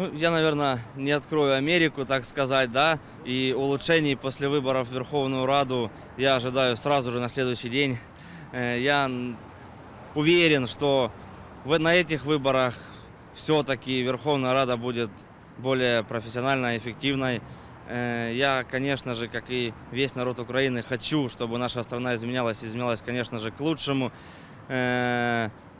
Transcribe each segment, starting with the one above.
Ну, я, наверное, не открою Америку, так сказать, да, и улучшений после выборов в Верховную Раду я ожидаю сразу же на следующий день. Э, Я уверен, что на этих выборах все-таки Верховная Рада будет более профессиональной, эффективной. Э, Я, конечно же, как и весь народ Украины, хочу, чтобы наша страна изменялась, изменялась, конечно же, к лучшему.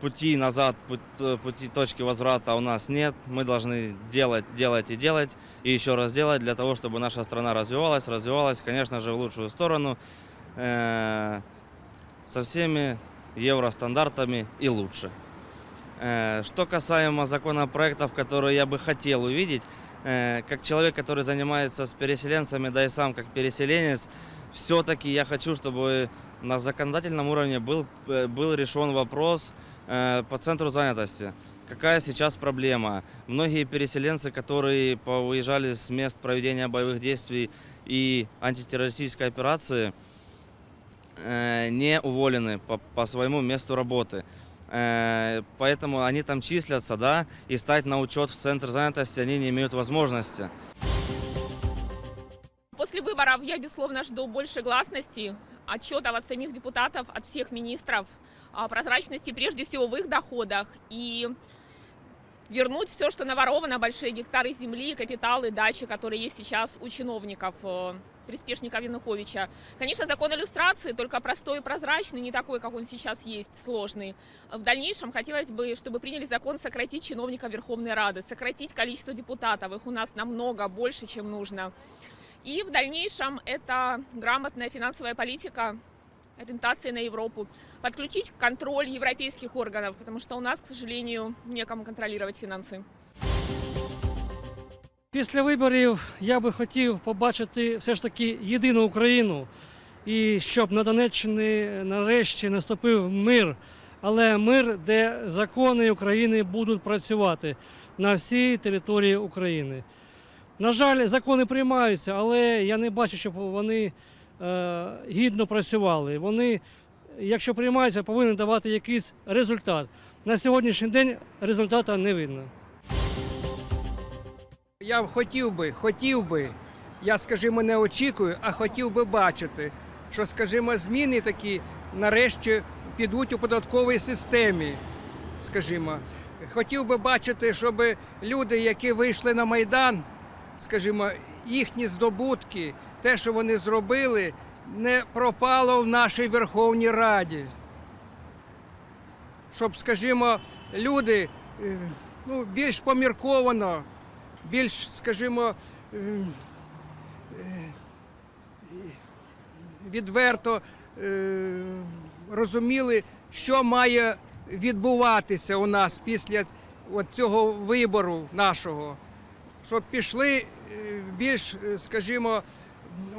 Э, Пути назад, пут- пути точки возврата у нас нет. Мы должны делать, делать и делать, и еще раз делать для того, чтобы наша страна развивалась, развивалась, конечно же, в лучшую сторону, э, со всеми евростандартами и лучше. Э, Что касаемо законопроектов, которые я бы хотел увидеть, э, как человек, который занимается с переселенцами, да и сам как переселенец, все-таки я хочу, чтобы на законодательном уровне был, э, был решен вопрос э, по центру занятости. Какая сейчас проблема? Многие переселенцы, которые уезжали с мест проведения боевых действий и антитеррористической операции, э, не уволены по, по своему месту работы. Э, Поэтому они там числятся, да, и стать на учет в центр занятости они не имеют возможности. После выборов я, безусловно, жду больше гласности, отчетов от самих депутатов, от всех министров, прозрачности прежде всего в их доходах и вернуть все, что наворовано, большие гектары земли, капиталы, дачи, которые есть сейчас у чиновников, э, приспешников Януковича. Конечно, закон иллюстрации, только простой и прозрачный, не такой, как он сейчас есть, сложный. В дальнейшем хотелось бы, чтобы приняли закон сократить чиновников Верховной Рады, сократить количество депутатов, их у нас намного больше, чем нужно. И в дальнейшем это грамотная финансовая политика, ориентация на Европу, подключить контроль европейских органов, потому что у нас, к сожалению, некому контролировать финансы. Після виборів я би хотів побачити все ж таки єдину Україну і щоб на Донеччині нарешті наступив мир, але мир, де закони України будуть працювати на всій території України. На жаль, закони приймаються, але я не бачу, щоб вони гідно працювали. Вони, якщо приймаються, повинні давати якийсь результат. На сьогоднішній день результату не видно. Я б хотів би, хотів би, я, скажімо, не очікую, а хотів би бачити, що, скажімо, зміни такі нарешті підуть у податковій системі. Скажімо, хотів би бачити, щоб люди, які вийшли на Майдан, скажімо, їхні здобутки, те, що вони зробили, не пропало в нашій Верховній Раді. Щоб, скажімо, люди е, ну, більш помірковано більш, скажімо, е, е, відверто розуміли, що має відбуватися у нас після от цього вибору нашого, щоб пішли більш, скажімо,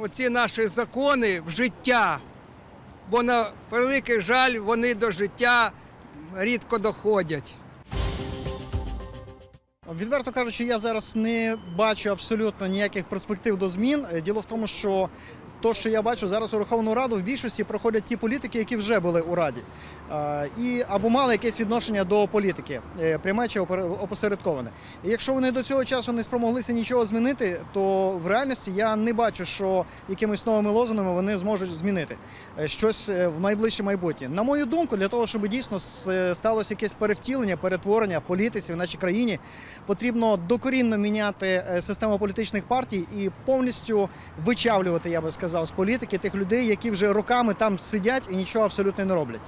оці наші закони в життя, бо на великий жаль вони до життя рідко доходять. Відверто кажучи, я зараз не бачу абсолютно ніяких перспектив до змін. Діло в тому, що то, що я бачу зараз у Верховну Раду, в більшості проходять ті політики, які вже були у Раді, і або мали якесь відношення до політики, е, пряме чи опосередковане. І якщо вони до цього часу не спромоглися нічого змінити, то в реальності я не бачу, що якимись новими лозунами вони зможуть змінити е, щось е, в найближче майбутнє. На мою думку, для того, щоб дійсно сталося якесь перевтілення, перетворення в політиці в нашій країні, потрібно докорінно міняти систему політичних партій і повністю вичавлювати, я би сказав, з політики тих людей, які вже роками там сидять і нічого абсолютно не роблять.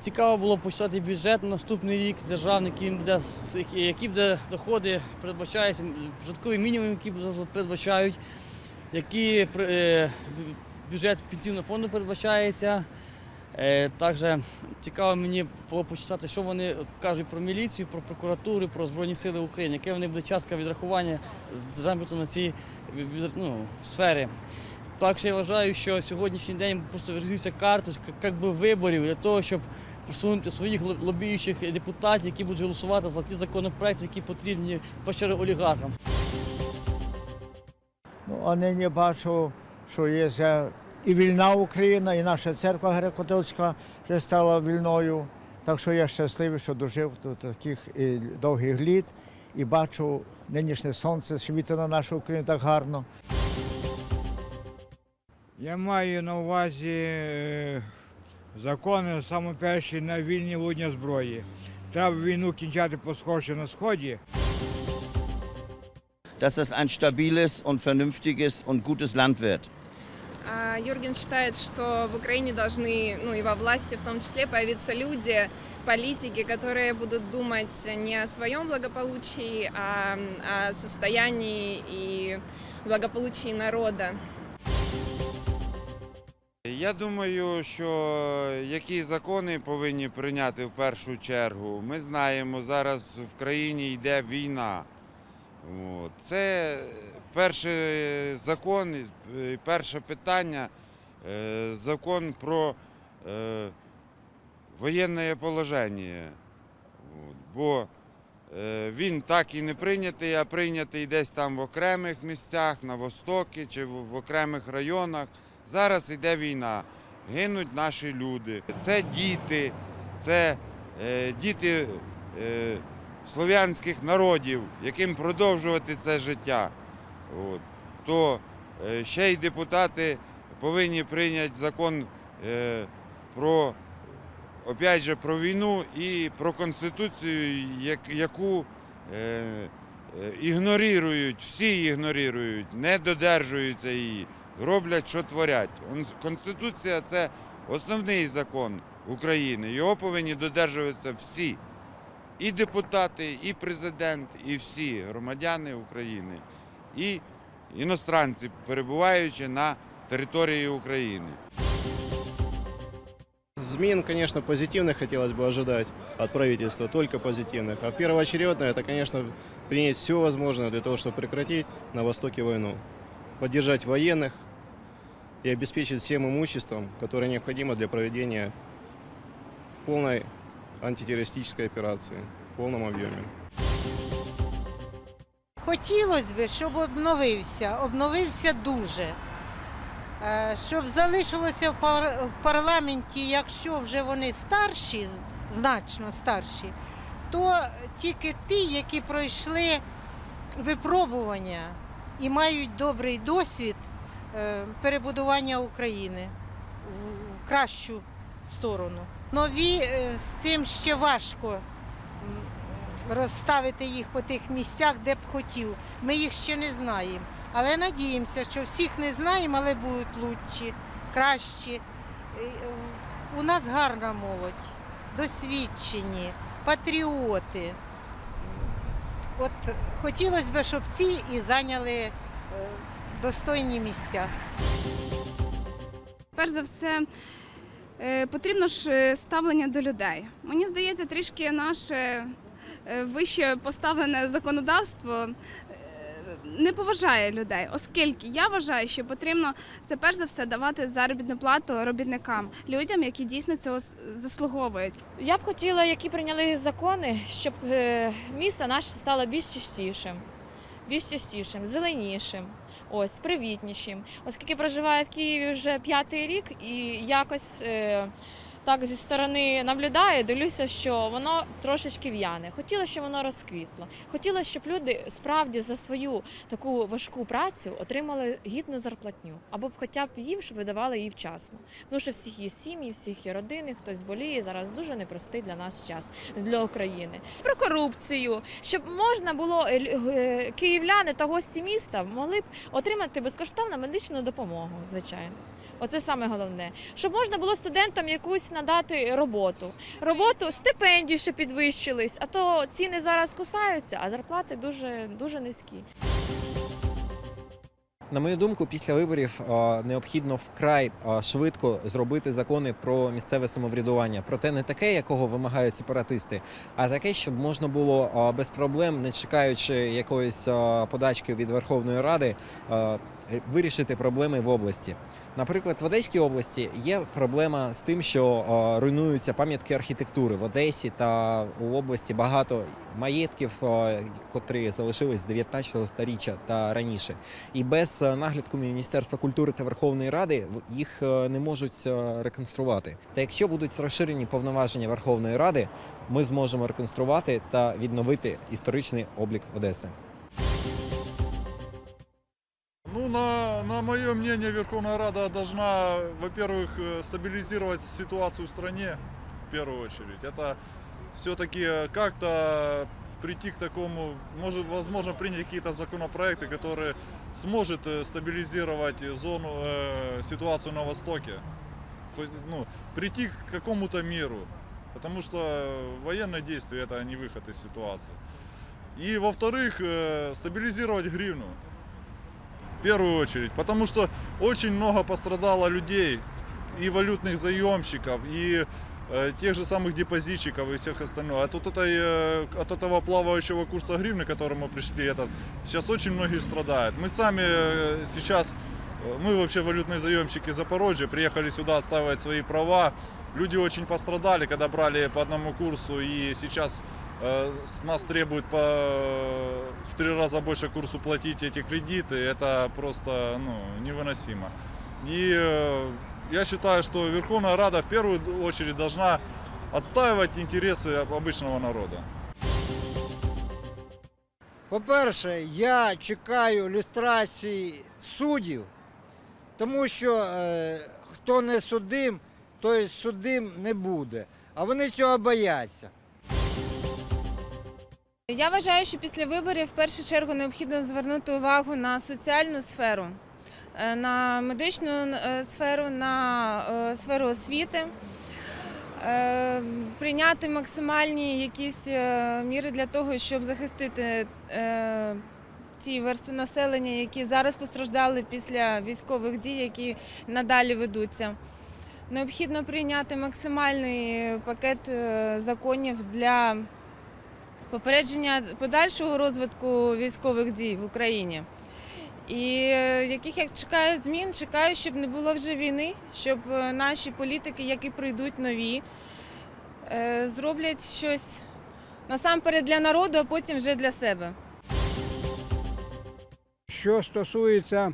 Цікаво було почитати бюджет на наступний рік державний, який буде, які- буде доходи передбачаються, прожитковий мінімум, які передбачають, які е, бюджет пенсійного фонду передбачається. Е, Також цікаво мені було почитати, що вони кажуть про міліцію, про прокуратуру, про Збройні Сили України, яке вони буде частка відрахування з на цій ну, сфері. Що я вважаю, що сьогоднішній день просто карта як би виборів для того, щоб просунути своїх лобіючих депутатів, які будуть голосувати за ті законопроекти, які потрібні пошири олігархам. Ну, а нині бачу, що є і вільна Україна, і наша церква греко-католицька вже стала вільною. Так що я щасливий, що дожив до таких е, довгих літ і бачу нинішнє сонце світить на нашу Україну так гарно. Я маю на увазі е, закони саме перші на вільні володіння зброї. Треба війну кінчати по схожі на сході. dass es ein stabiles und vernünftiges und gutes Land wird. Юрген считает, что в Украине должны, ну и во власти в том числе, появиться люди, политики, которые будут думать не о своем благополучии, а о состоянии и благополучии народа. Я думаю, що які закони повинні прийняти в першу чергу. Ми знаємо, зараз в країні йде війна. Це перший закон, е, перше питання е, закон про е, воєнне положення. Бо він так і не прийнятий, а прийнятий десь там в окремих місцях, на востокі чи в, окремих районах. Зараз йде війна, гинуть наші люди. Це діти, це діти слов'янських народів, яким продовжувати це життя. То е, ще й депутати повинні прийняти закон е, про, опять же, про війну і про конституцію, яку е, ігнорують, всі ігнорують, не додержуються її роблять, що творять. Конституція це основний закон України. Його повинні додержуватися всі. І депутати, і президент, і всі громадяни України, і іностранці, перебуваючи на території України. Змін, конечно, позитивных хотелось бы ожидать от правительства, только позитивных. А первоочередно это, конечно, принять все возможное для того, чтобы прекратить на Востоке войну, поддержать военных и обеспечить всем имуществом, которое необходимо для проведения полной антитеррористической операции в полном объеме. Хотілося б, щоб обновився, обновився дуже. Е, Щоб залишилося в парламенті, якщо вже вони старші, значно старші, то тільки ті, які пройшли випробування і мають добрий досвід е, перебудування України в кращу сторону. Нові е, з цим ще важко розставити їх по тих місцях, де б хотів. Ми їх ще не знаємо. Але надіємося, що всіх не знаємо, але будуть лучші, кращі. Е, У нас гарна молодь, досвідчені, патріоти. От хотілося б, щоб ці і зайняли е, достойні місця. Перш за все, потрібно ж е, ставлення до людей. Мені здається, трішки наше е, вище поставлене законодавство е, не поважає людей, оскільки я вважаю, що потрібно це перш за все давати заробітну плату робітникам, людям, які дійсно цього заслуговують. Я б хотіла, які прийняли закони, щоб е, місто наше стало більш чистішим, більш чистішим, зеленішим, ось привітнішим. Оскільки проживаю в Києві вже п'ятий рік і якось е, так зі сторони наблюдаю, дивлюся, що воно трошечки в'яне. Хотіла, щоб воно розквітло. Хотіла, щоб люди справді за свою таку важку працю отримали гідну зарплатню, або б хоча б їм, щоб видавали її вчасно. Тому що всіх є сім'ї, всіх є родини, хтось боліє. Зараз дуже непростий для нас час для України. Про корупцію, щоб можна було е, е, київляни та гості міста могли б отримати безкоштовну медичну допомогу, звичайно. Оце саме головне. Щоб можна було студентам якусь надати роботу. Роботу, стипендії ще підвищились, а то ціни зараз кусаються, а зарплати дуже, дуже низькі. На мою думку, після виборів е, необхідно вкрай е, швидко зробити закони про місцеве самоврядування. Проте не таке, якого вимагають сепаратисти, а таке, щоб можна було е, без проблем, не чекаючи якоїсь подачки від Верховної Ради, вирішити проблеми в області. Наприклад, в Одеській області є проблема з тим, що е, руйнуються пам'ятки архітектури в Одесі та у області багато маєтків, е, котрі залишились з 19 століття та раніше. І без е, наглядку Міністерства культури та Верховної Ради їх е, не можуть е, реконструвати. Та якщо будуть розширені повноваження Верховної Ради, ми зможемо реконструвати та відновити історичний облік Одеси. На, на мое мнение, Верховная Рада должна, во-первых, э, стабилизировать ситуацию в стране, в первую очередь. Это все-таки как-то прийти к такому, может, возможно, принять какие-то законопроекты, которые сможет э, стабилизировать зону, э, ситуацию на Востоке. Хоть, ну, прийти к какому-то миру. Потому что военные действия это не выход из ситуации. И во-вторых, э, стабилизировать гривну. В первую очередь. Потому что очень много пострадало людей, и валютных заемщиков, и э, тех же самых депозитчиков и всех остальных. От, вот этой, э, от этого плавающего курса гривны, к которому пришли, этот, сейчас очень многие страдают. Мы сами э, сейчас, э, мы вообще валютные заемщики Запорожья, приехали сюда отстаивать свои права. Люди очень пострадали, когда брали по одному курсу, и сейчас с нас требуют по, в три раза больше курсу платить эти кредиты. Это просто ну, невыносимо. И э, я считаю, что Верховная Рада в первую очередь должна отстаивать интересы обычного народа. По-перше, я чекаю люстрації суддів, тому що е, хто не судим, той судим не буде. А вони цього бояться. Я вважаю, що після виборів в першу чергу необхідно звернути увагу на соціальну сферу, е, на медичну е, сферу, на е, сферу освіти, прийняти максимальні якісь міри для того, щоб захистити ті верстви населення, які зараз постраждали після військових дій, які надалі ведуться. Необхідно прийняти максимальний пакет законів для попередження подальшого розвитку військових дій в Україні. І е, яких я чекаю змін, чекаю, щоб не було вже війни, щоб е, наші політики, які прийдуть нові, е, зроблять щось насамперед для народу, а потім вже для себе. Що стосується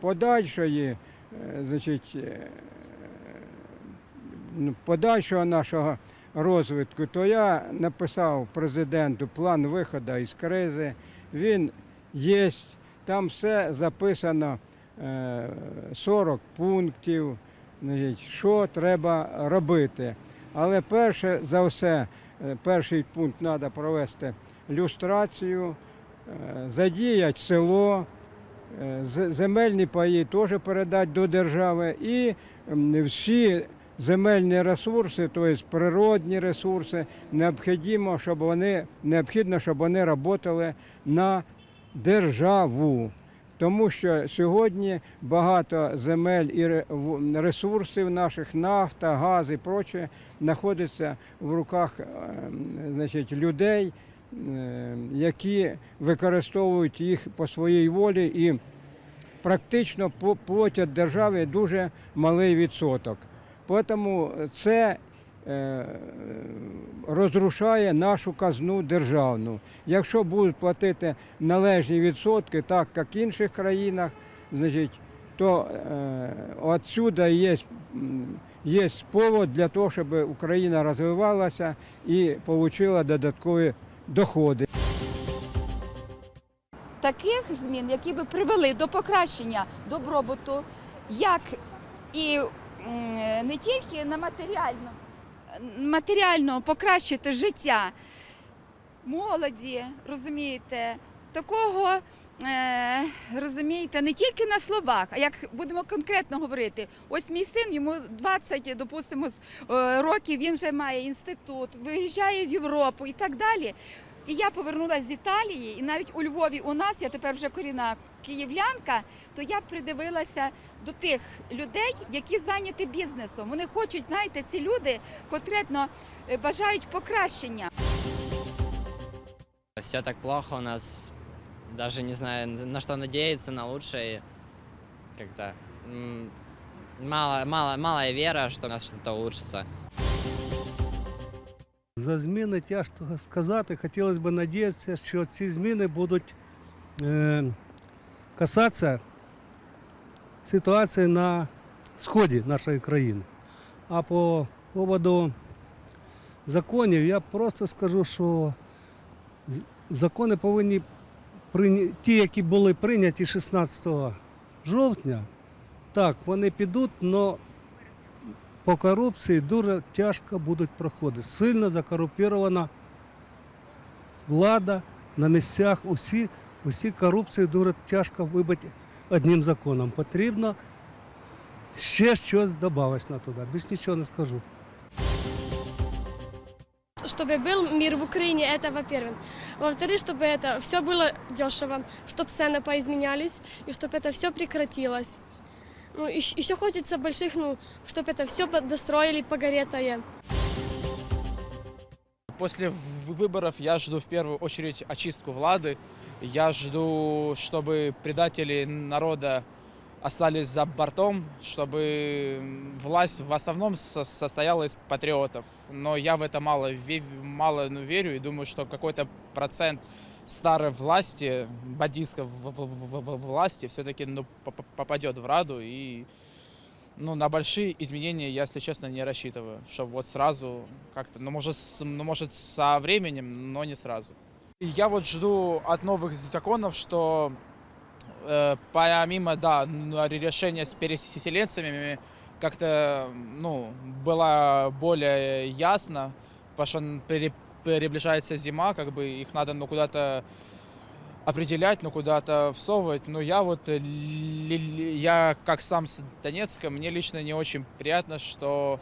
подальшої, значить, ну, подальшого нашого розвитку, то я написав президенту план виходу із кризи. Він є, там все записано, е, 40 пунктів, що треба робити. Але перше за все, е, перший пункт треба провести люстрацію, е, задіяти село, е, земельні паї теж передати до держави і всі земельні ресурси, тобто природні ресурси, необхідно, щоб вони, необхідно, щоб вони працювали на державу. Тому що сьогодні багато земель і ре- ресурсів наших, нафта, газ і проче, знаходиться в руках е, значить, людей, е, які використовують їх по своїй волі і практично платять державі дуже малий відсоток. Тому це е, розрушає нашу казну державну. Якщо будуть платити належні відсотки, так як в інших країнах, значить, то е, отсюда є, є повод для того, щоб Україна розвивалася і отримала додаткові доходи. таких змін, які би привели до покращення добробуту, як і не тільки на матеріально, матеріально покращити життя молоді, розумієте, такого. е, Розумієте, не тільки на словах, а як будемо конкретно говорити. Ось мій син, йому 20, допустимо, е, років, він вже має інститут, виїжджає в Європу і так далі. І я повернулася з Італії, і навіть у Львові у нас, я тепер вже корінна київлянка, то я придивилася до тих людей, які зайняті бізнесом. Вони хочуть, знаєте, ці люди конкретно е, бажають покращення. Все так плохо у нас. даже не знаю, на что надеяться, на лучшее. Как-то м, мало, мало, малая вера, что у нас что-то улучшится. За зміни тяжко сказати. Хотілося б надіятися, що ці зміни будуть е, касатися ситуації на сході нашої країни. А по поводу законів я просто скажу, що закони повинні ті, які були прийняті 16 жовтня, так, вони підуть, але по корупції дуже тяжко будуть проходити. Сильно закорумпірована влада на місцях. Усі, усі корупції дуже тяжко вибити одним законом. Потрібно ще щось додати на туди. Більш нічого не скажу. Чтобы был мир в Украине, это во-первых. Во-вторых, чтобы это все было дешево, чтобы цены поизменялись и чтобы это все прекратилось. Ну, еще хочется больших, ну, чтобы это все достроили погоретое. После выборов я жду в первую очередь очистку влады. Я жду, чтобы предатели народа остались за бортом, чтобы власть в основном со- состояла из патриотов. Но я в это мало, мало ну, верю и думаю, что какой-то процент старой власти, бандитской в- в- в- в- власти все-таки ну, по- по- попадет в Раду. И ну, на большие изменения я, если честно, не рассчитываю. Чтобы вот сразу как-то, ну может, с- ну, может со временем, но не сразу. И Я вот жду от новых законов, что э, помимо, да, ну, решения с переселенцами, как-то, ну, было более ясно, потому что пере- приближается зима, как бы их надо, ну, куда-то определять, ну, куда-то всовывать. Но я вот, э, я как сам с Донецка, мне лично не очень приятно, что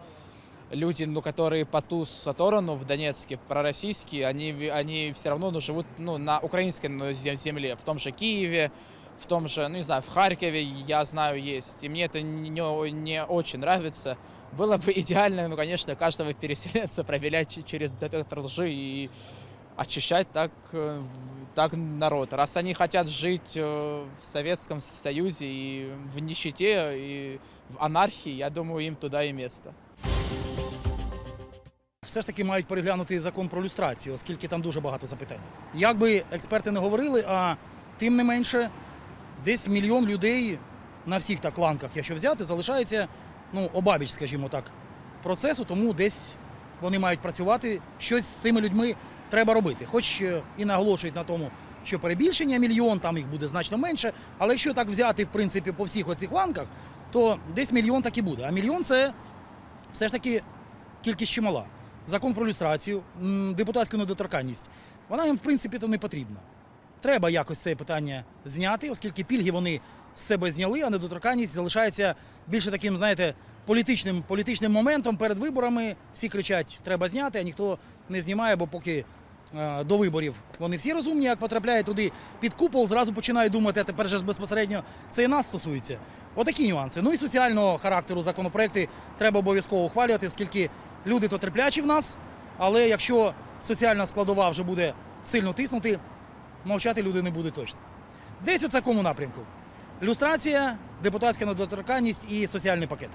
люди, ну, которые по ту сторону в Донецке, пророссийские, они, они все равно ну, живут ну, на украинской ну, зем- земле, в том же Киеве, в том же, ну, не знаю, в Харькове, я знаю, есть. И мне это не, не очень нравится. Было бы идеально, ну, конечно, каждого переселенца проверять ч- через детектор лжи и очищать так, э, в- так народ. Раз они хотят жить э, в Советском Союзе и в нищете, и в анархии, я думаю, им туда и место. все ж таки мають переглянути закон про люстрацію, оскільки там дуже багато запитань. Як би експерти не говорили, а тим не менше, десь мільйон людей на всіх так ланках, якщо взяти, залишається ну, обабіч, скажімо так, процесу, тому десь вони мають працювати, щось з цими людьми треба робити. Хоч е, і наголошують на тому, що перебільшення мільйон, там їх буде значно менше, але якщо так взяти, в принципі, по всіх оцих ланках, то десь мільйон так і буде. А мільйон це все ж таки кількість чимала. Закон про люстрацію, депутатську недоторканність, вона їм в принципі то не потрібна. Треба якось це питання зняти, оскільки пільги вони з себе зняли, а недоторканність залишається більше таким, знаєте, політичним, політичним моментом перед виборами. Всі кричать, треба зняти, а ніхто не знімає, бо поки е, до виборів вони всі розумні, як потрапляють туди під купол, зразу починають думати, а тепер же безпосередньо це і нас стосується. Отакі нюанси. Ну і соціального характеру законопроекти треба обов'язково ухвалювати, оскільки люди то терплячі в нас, але якщо соціальна складова вже буде сильно тиснути, мовчати люди не будуть точно. Десь у такому напрямку. Люстрація, депутатська недоторканність і соціальний пакет.